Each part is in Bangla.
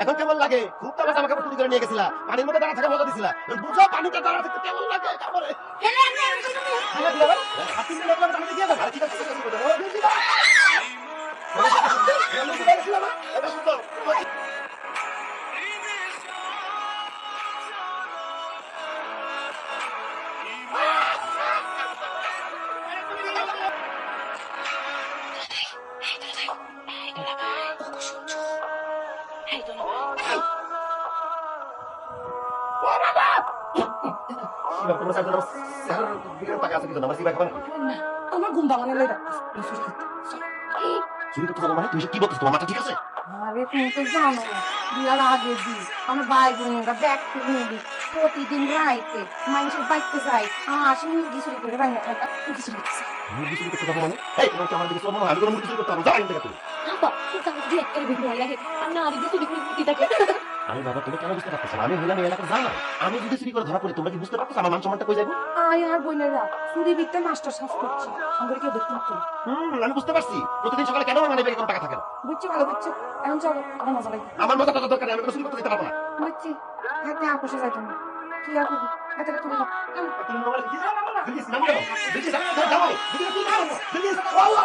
এখন কেমন লাগে খুব তো আমাকে চুরি করে নিয়ে গেছিলা পানির মধ্যে দাঁড়া থাকা মজা দিছিলা বুঝো পানিতে দাঁড়া থাকতে কেমন লাগে তারপরে আমার ঘুম দামানে চুরি করতে মানে তুমি কি বলছিস তোমার মাথা ঠিক আছে? আরে তুমি তো জানো বিয়ার আগে দি। আমার ভাই বোনরা ব্যাগ থেকে নিবি প্রতিদিন রাইতে মানুষের বাইকতে যাই। আসি মুরগি চুরি করে বাইরে খাই মুরগি চুরি করছে। মুরগি চুরি করতে যাব মানে? এই তোমার কি আমার দিকে শোনো আমি কোনো মুরগি চুরি করতে পারব যাই থেকে তুমি ভয় লাগে আর না আরে তুই দেখি। আমি বাবা তুমি কেন বুঝতে পারতেছো আমি হইলাম এই এলাকার জানা আমি যদি চুরি করে ধরা পড়ি তোমরা কি বুঝতে পারতেছো আমার মান সম্মানটা কই যাব আয় আর বোনেরা চুরি বিদ্যা মাস্টার সাফ করছি আমাদের কেউ দেখতে পাচ্ছি না। হুম আমি বুঝতে পারছি প্রতিদিন সকালে কেন আমার মানে ব্যাগে কোনো টাকা থাকে না বুঝছি ভালো বুঝছি এখন চলো আমার মজা লাগে আমার মজা টাকা দরকার আমি কোনো চুরি করতে যেতে পারব না বুঝছি হাতে আপোষে যাইতাম না কি আর করবি হাতে তুলে দাও তুমি মোবাইলে কি জানো না প্লিজ নাম দাও প্লিজ নাম দাও যাও প্লিজ তুই যাও প্লিজ আল্লাহ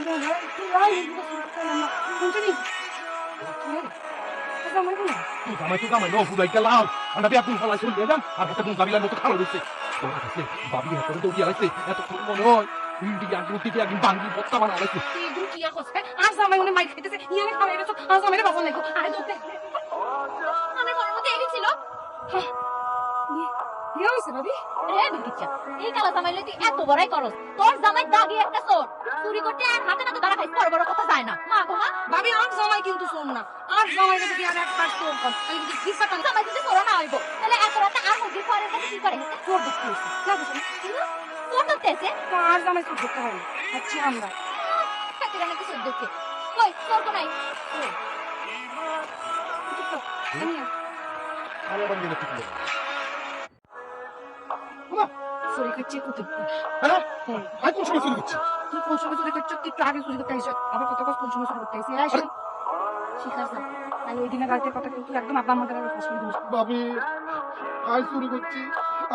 আজ আমার মনে মাইক খাইতেছে। ইয়ারে খাওয়াই আজ জামাইরে বাবা নাইকো আরে দোতে কি হইছে ভাবি রে বিকিচ্ছা এই কালা জামাই লই তুই এত বড়াই করস তোর জামাই দাগি একটা চোর। চুরি করতে আর হাতে নাতে দাঁড়া খাইস বড় বড় কথা যায় না। মা গো মা। ভাবি আর জামাই কিন্তু শোন না। আর জামাই যদি আর একবার তোর কর তাহলে কিন্তু কিসা কান জামাই যদি চোর না হইব তাহলে এত রাতে আর মুরগির পরের কাছে কি করে? তোর দেখতে হইছে। না বুঝলি চোর ধরতেছে আর জামাই তোর দেখতে হবে আচ্ছা আমরা। খাতির অনেক কিছু দেখছে কই চোর তো নাই কই? আমি আমি বন্ধ করে ঠিক চুরি করছি কত হ্যাঁ? আই কোন সময় চুরি করছি তুই কোন সময় চুরি করছিস একটু আগে চুরি করতে আইসো। আবার কত কষ্ট কোন সময় চুরি করতে আইসি। আইসো শিখাস না তাহলে ওই দিনের রাতের কথা কিন্তু একদম আব্বা আমাদের আগে ফাঁস করে বাবি আই চুরি করছি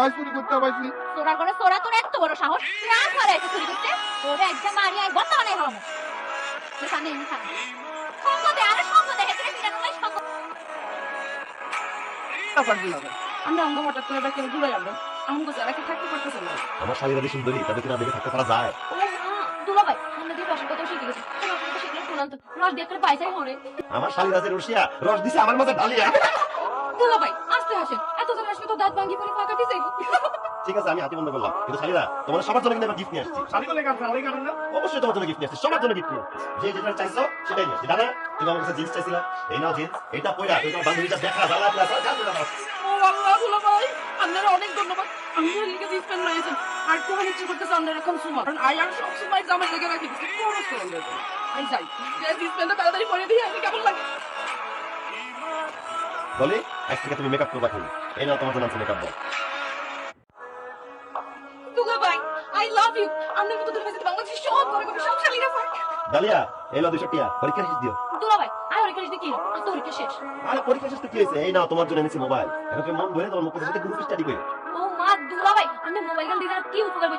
আই চুরি করতে পাইছি চোরার করে চোরা তোর এত বড় সাহস। আর ঘরে আইতে চুরি করতে তোরে একদম মারি আই বর্তমানে বানাই হলাম তুই সামনে এনে থাক। সঙ্গ দে আরে সঙ্গ দে হেতরে মিলানো নাই সঙ্গ। আমরা অঙ্গ হঠাৎ করে কেউ দূরে যাব। অঙ্গ যারা কি থাকতে পারতেছে না? আমার যে সুন্দরী তাদের কি না দেখে থাকতে পারা যায়? ও মা দুলা ভাই আমরা দিয়ে রসের কথা শিখে গেছি রসের কথা শিখলে শুনান তো। রস দিয়ে করে পয়সাই হরে। আমার শালীরা যে রসিয়া রস দিছে আমার মাঝে ঢালিয়া দুলা ভাই আসতে আসেন এত জন আসবে তো দাঁত ভাঙ্গি করে ফাঁকা দিছে। ঠিক আছে আমি হাতি বন্ধ করলাম কিন্তু শালীরা তোমার সবার জন্য কিন্তু গিফট নিয়ে আসছি। শাড়ি বলে কাজ শাড়ি কারণ না? অবশ্যই তোমার জন্য গিফট নিয়ে আসছি। সবার জন্য গিফট নিয়ে যে যেটা চাইছো সেটাই নিয়ে দাদা তুমি আমার কাছে জিন্স চাইছিলা। এই নাও জিন্স এটা পয়রা তুমি তোমার বান্ধবীটা দেখা জ্বালা পুরা সব জানতে দাও ও আল্লাহ ভাই। আপনার অনেক ধন্যবাদ। আমি লিখে দিচ্ছেন রয়েছেন আর তো অনেক কিছু করতে চান এরকম সময়। কারণ আই আর সব সময় জামাই লেগে রাখি খরচ করে আই যাই। যে তাড়াতাড়ি করে দিয়ে আমি কেমন লাগে? বলি আজ থেকে তুমি মেকআপ করবা কিন্তু এই নাও তোমার জন্য মেকআপ দাও দুলা ভাই আই লাভ ইউ মতো দুলা ভাই যদি বাংলাদেশে সব করে সব শালিরা পায়। ডালিয়া এলো দুশো টিয়া। পরীক্ষা দিও। দুলা ভাই আর ওর কি? আর তোর শেষ। আরে পরীক্ষা শেষ তো কি হয়েছে? এই নাও তোমার জন্য এনেছি মোবাইল এখন তুমি মন ভরে তোমার মুখের সাথে গ্রুপ স্টাডি করে। ও মা দুলা ভাই আমি মোবাইল দিলে কি উপকার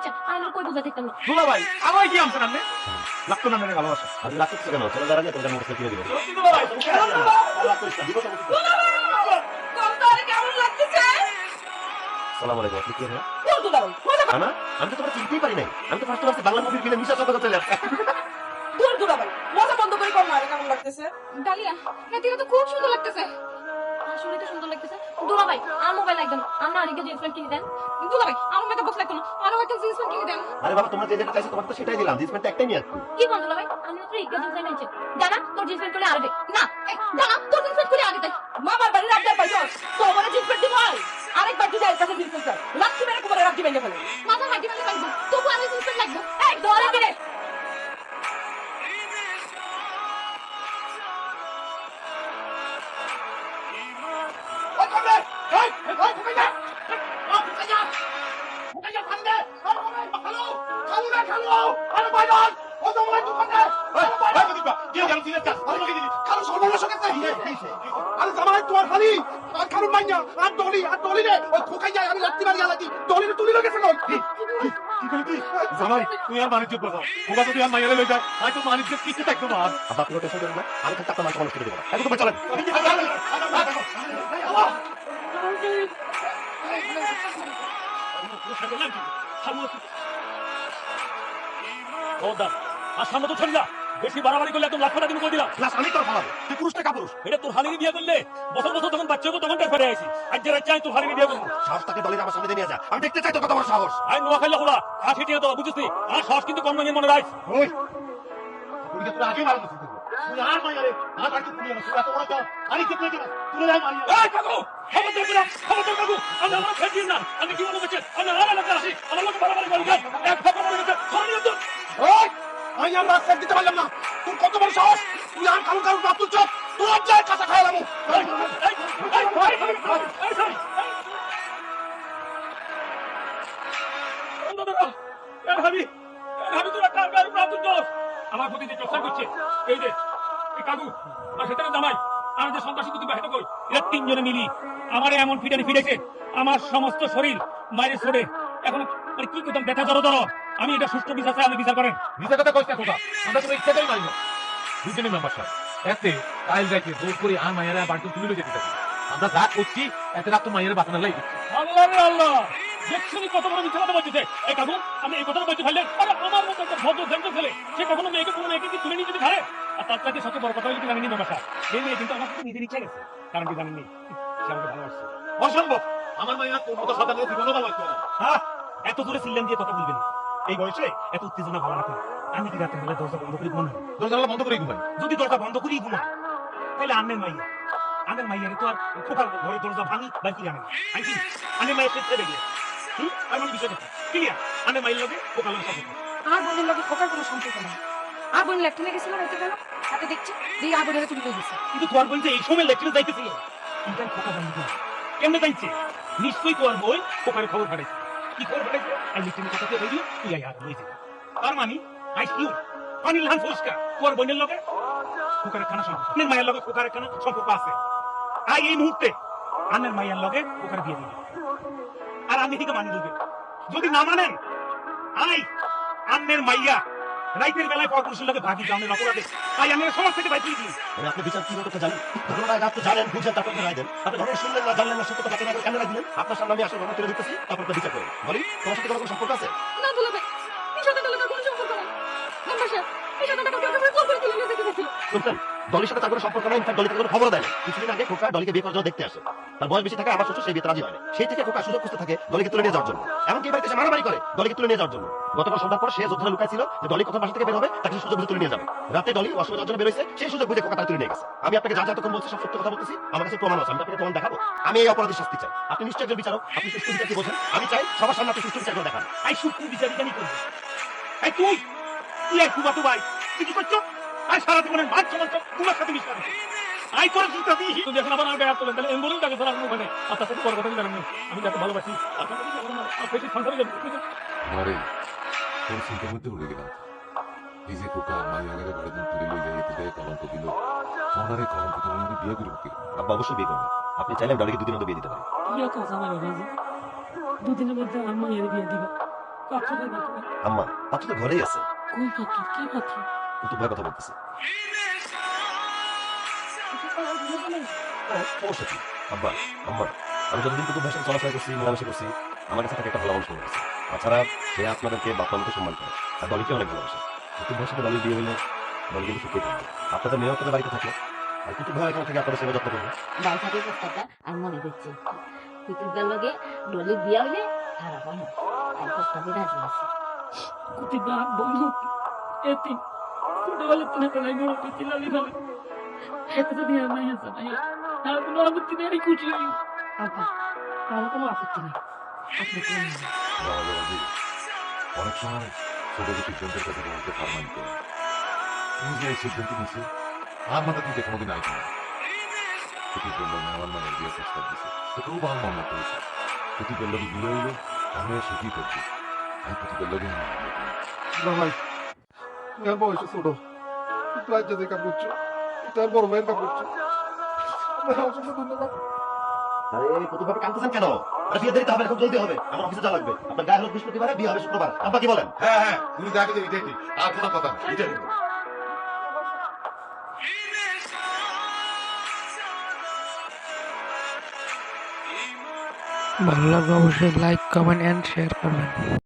দুলা ভাই কি লাগতো না মেরে ভালোবাসা। আর কেন? চলে তোমার দিবে দুলা ভাই সালাম আলাইকুম আপনি কে হ্যাঁ দুলা ভাই তো তোমার চিনতেই পারি নাই। আমি তো ফার্স্ট বাংলা মুভির ফিল্ম মিশা চক্র চলে আসছে। দূর দূর আবার মজা বন্ধ করে কর না আরে কেমন লাগতেছে? ডালিয়া এদিকে তো খুব সুন্দর লাগতেছে। আসলে তো সুন্দর লাগতেছে। দুলা ভাই আমার মোবাইল একদম আমরা আরেকটা জিন্স প্যান্ট কিনে দেন। দুলা ভাই আমার মেকআপ বক্স লাগতো না আরও একটা জিন্স প্যান্ট কিনে দেন। আরে বাবা তোমরা যেটা চাইছো তোমার তো সেটাই দিলাম। জিন্স প্যান্টটা একটাই নিয়ে আসছি কি কোন দুলা ভাই আমি মাত্র একটা জিন্স প্যান্ট এনেছি। জানা তোর জিন্স প্যান্ট খুলে আরে না এই, জানা তোর জিন্স প্যান্ট খুলে আরে দেখ মামার বাড়ির তো আমার জিন্স প্যান্ট দিব আরেকবার যদি এর কাছে জিন্স প্যান্ট লাচ্ছি মেরে কুমারে রাখি ভেঙে ফেলে আরে জামাই তোমার খালি আর কারণ মাইনা আর দলি আর দলি রে? ওই খোকাই যায় আমি লাত্তি মারি আলাদি দলি তুলি লগে নয় জামাই তুই আর বাণিজ্য বাজাও ওরা যদি আর মাইয়ারে লই যায় হয়তো বাণিজ্য কিছু থাকতো না আর। করে দেবো। এখন তো চলেন। ছড়ি না বেশি বাড়াবাড়ি করলে একদম লাখ টাকা দিন করে দিলাম ক্লাস আমি তোর ভালো তুই পুরুষ টাকা পুরুষ? এটা তোর হালিনি বিয়ে করলে বছর বছর তখন বাচ্চা হতো তখন ফেরে আইছি। আজ যারা চাই তোর হালিনি বিয়ে করব। সাহস তাকে দলের আমার সামনে নিয়ে যা। আমি দেখতে চাই তোর কত বড় সাহস। আই নোয়া খাইলে হলা কাঠি টিয়া তো বুঝছিস আর সাহস কিন্তু কম নয় মনে রাখ। ওই তুই তো আগে মারছিস তুই। আর মাইয়ারে আর বাড়িতে তুই আমার সুরা তো বড় চাও আরে কি তুই তুই যাই মারিয়া। এই কাকু খবরদার করে খবরদার কাকু। আমি আমার খেয়ে না। আমি কি করছি আমি আর এলাকা আসি আমার লোক বাড়াবাড়ি করি এক আমি আর রাস্তা দিতে পারলাম না। তোর কত বড় সাহস? তুই আর কারণ কারণ না তুই তোর যায় কাঁচা খাইলাম এই এই এই এই এই সরি ভাবি ভাবি তোরা কার কার প্রাপ্ত দোষ আমার প্রতি যে টর্চার করছে, এই যে কাকু সেটা জামাই, আর যে সন্ত্রাসী কুতুবে হেঁটে কই, এরা তিনজনে মিলি আমার এমন ফিটানি ফিটেছে আমার সমস্ত শরীর মায়ের সরে এখন মানে কি করতাম ব্যথা জড়ো জড়ো আমি এটা সুষ্ঠু বিচার চাই আমি বিচার করেন। বিচার কথা না খোকা আমরা তো ইচ্ছাটাই মানি না দুজনের মেম্বার সাহেব। এতে কাইল যাইতে জোর করে আর মায়েরা বাড়িতে তুলে যেতে থাকি আমরা যা করছি এতে রাত তো মায়ের বাঁচানোর লাই আল্লাহ রে আল্লাহ! দেখছেন কত বড় মিথ্যা কথা বলতেছে? এই কাকু আমি এই কথাটা বলতে পারলেন আরে আমার মতো একটা ভদ্র ভ্যাংক ছেলে সে কখনো মেয়েকে কোনো মেয়েকে কি তুলে নিয়ে যদি ধারে আর তার কাছে সবচেয়ে বড় কথা হলো কি জানেন বাসা এই মেয়ে কিন্তু আমার নিজের ইচ্ছা গেছে। কারণ কি জানেননি? সে আমাকে ভালোবাসছে। অসম্ভব! আমার মায়েরা মতো সাদা লোক জীবনও ভালো না। হ্যাঁ? এত দূরে চিল্লাম দিয়ে কথা বলবেন এই বয়সে এত উত্তেজনা ভালো না। আমি কি রাতে হলে দরজা বন্ধ করে ঘুমাই দরজা বন্ধ করে ঘুমাই যদি দরজা বন্ধ করেই ঘুমাই তাহলে আন্নের মাইয়া। আন্নের মাইয়া তো আর খোকার ঘরে দরজা ভাঙি বা কি জানেন আমি কি আন্নের মায়ের ক্ষেত্রে দেখলে হুম? আর মানে বিষয় কথা ক্লিয়ার আন্নের মায়ের লগে খোকার লগে সম্পর্ক আর বোনের লগে খোকার কোনো সম্পর্ক নেই। আর বোন লেফটেনে গেছিল হয়তো কেন? হাতে দেখছি দিয়ে আর বোনের তুমি কই গেছে কিন্তু তোর বলছে এই সময় লেকচারে যাইতেছিল ইন্টার খোকা জানি না কেমনে যাইছে? নিশ্চয়ই তোর বই খোকারে খবর পাঠাইছে। কি তার মানে লগে খোকারে খানা সম্পর্ক। আনের মায়ের লগে খোকারে খানা সম্পর্ক আছে। আই এই মুহূর্তে আনের মায়ের লগে খোকার বিয়ে আর আমি থেকে মানি দিবে। যদি না মানেন, আই আন্নের মাইয়া রাইতের বেলায় পরপুরুষের লোকে ভাগি জানেন অপরাধে। তাই আমি সমাজ থেকে বাইরে দিই আমি আপনি বিচার কি করতে জানেন? ঘটনা রাত আপনি জানেন বুঝেন তারপর রায় দেন। আপনি ঘটনা শুনলেন না জানলেন না সত্য কথা কেন রায় দিলেন? আপনার সামনে আমি আসলে ঘটনা তুলে দিতেছি তারপর তো বিচার করেন বলি তোমার সাথে কোনো সম্পর্ক আছে? না দুলা ভাই এই সাথে দুলা কোনো সম্পর্ক নেই। Member sir. এই সাথে টাকা ডলির সাথে তার কোনো সম্পর্ক নাই ইনফ্যাক্ট ডলি কোনো খবর দেয় কিছুদিন আগে খোকা ডলিকে বিয়ে করার জন্য দেখতে আসে। তার বয়স বেশি থাকে আমার শ্বশুর সেই বিয়েতে রাজি হয় সেই থেকে খোকা সুযোগ খুঁজতে থাকে ডলিকে তুলে নিয়ে যাওয়ার জন্য। এমনকি বাড়িতে এসে মারামারি করে ডলিকে তুলে নিয়ে যাওয়ার জন্য। গতকাল সন্ধ্যার পর সে যোদ্ধা লুকায় ছিল, যে ডলি কখন বাসা থেকে বের হবে, তাকে সুযোগ বুঝে তুলে নিয়ে যাবে। রাতে ডলি অসুবিধার জন্য বেরোয়েছে সেই সুযোগ বুঝে খোকা তাকে তুলে নিয়ে গেছে। আমি আপনাকে যা যা তখন বলছি সব সত্য কথা বলতেছি। আমার কাছে প্রমাণ আছে, আমি আপনাকে প্রমাণ দেখাবো। আমি এই অপরাধের শাস্তি চাই। আপনি নিশ্চয়ই একজন বিচারক, আপনি সুষ্ঠু বিচার কি বোঝেন? আমি চাই সবার সামনে আপনি সুষ্ঠু বিচার করে দেখান। আই সুপ্ত বিচার জানি করব। তুই তুই এক কুবা ভাই, তুই কি করছ? আই সারা জীবনের মাছ সমান তোমার সাথে মিশতে আই করে চিন্তা দিই তুমি এখন আবার আগে আসলে তাহলে এমবুলেন্স আগে সারা ওখানে আপনার সাথে বড় কথা জানেন আমি যাকে ভালোবাসি আপনার সংসারে যাব তোর চিন্তার মধ্যে উড়ে গেলাম। এই যে কোকা মাই ঘরে দিন তুলে লই যাই তুলে কলঙ্ক দিল ওনারে কলঙ্ক তো ওনারে বিয়ে করে কি? আব্বা অবশ্যই বিয়ে করবেন আপনি চাইলে আমি ডলিকে দুদিন মধ্যে বিয়ে দিতে পারি। বিয়ে কথা আমার বাবাজি দুদিনের মধ্যে আম্মা এর বিয়ে দিবে। আম্মা পাত্র তো ঘরেই আছে। কই পাত্র? কি পাত্র? কিন্তু ভয় কথা বলতেছে অবশ্যই। আব্বা আম্মা আমি যতদিন কুতুব ভাষা চলাফেরা করছি মেলামেশা করছি আমার কাছে তাকে একটা ভালো মানুষ মনে হয়েছে তাছাড়া সে আপনাদেরকে বাপা মতো সম্মান করে আর দলিকে অনেক ভালোবাসে কুতুব ভাষাতে দলের বিয়ে হলে ডলি কিন্তু সুখে থাকবে আপনাদের মেয়েও আপনাদের বাড়িতে থাকে আর কুতুব ভাই এখানে থেকে আপনাদের সেবা যত্ন করবে বাইসাকের প্রস্তাবটা আমি মনে করছি কুতুবদার লগে ডলির বিয়া হইলে খারাপ হয় না আর প্রস্তাবে আছে বন্ধু এতি ছোটবেলা করতে এত যদি আর নাই আছে নাই আর কোনো আপত্তি নেই খুশি। হই আপা আমার কোনো আপত্তি নেই। আপনি কি? বাবা বাবাজি অনেক সময় ছোট ছোট সিদ্ধান্তের কাছে বলতে হার মানতে তুমি যে এই সিদ্ধান্ত নিয়েছো? আর মাথা তুমি কোনোদিন আইছো না। প্রতি বলল মেহমান মানের বিয়ে প্রস্তাব দিছে তো খুব আমার মন মতো প্রতি বলল বিয়ে হইলে আমি সুখী করছি। আমি প্রতি বলল জামাই আর বয়সে ছোট প্রায় যে কাম করছ এটা বড় ভাইয়ের কাম করছ আপনাকে অসংখ্য ধন্যবাদ আরে কুতুব কাঁদতেছেন কেন আর বিয়ে দেরিতে হবে এখন জলদি হবে আমার অফিসে যাওয়া লাগবে আপনার গায়ে হলো বৃহস্পতিবারে বিয়ে হবে শুক্রবার আপা কি বলেন হ্যাঁ হ্যাঁ তুমি যাকে যে এটাই আর কোনো কথা না ভালো লাগলে অবশ্যই লাইক কমেন্ট অ্যান্ড শেয়ার করবেন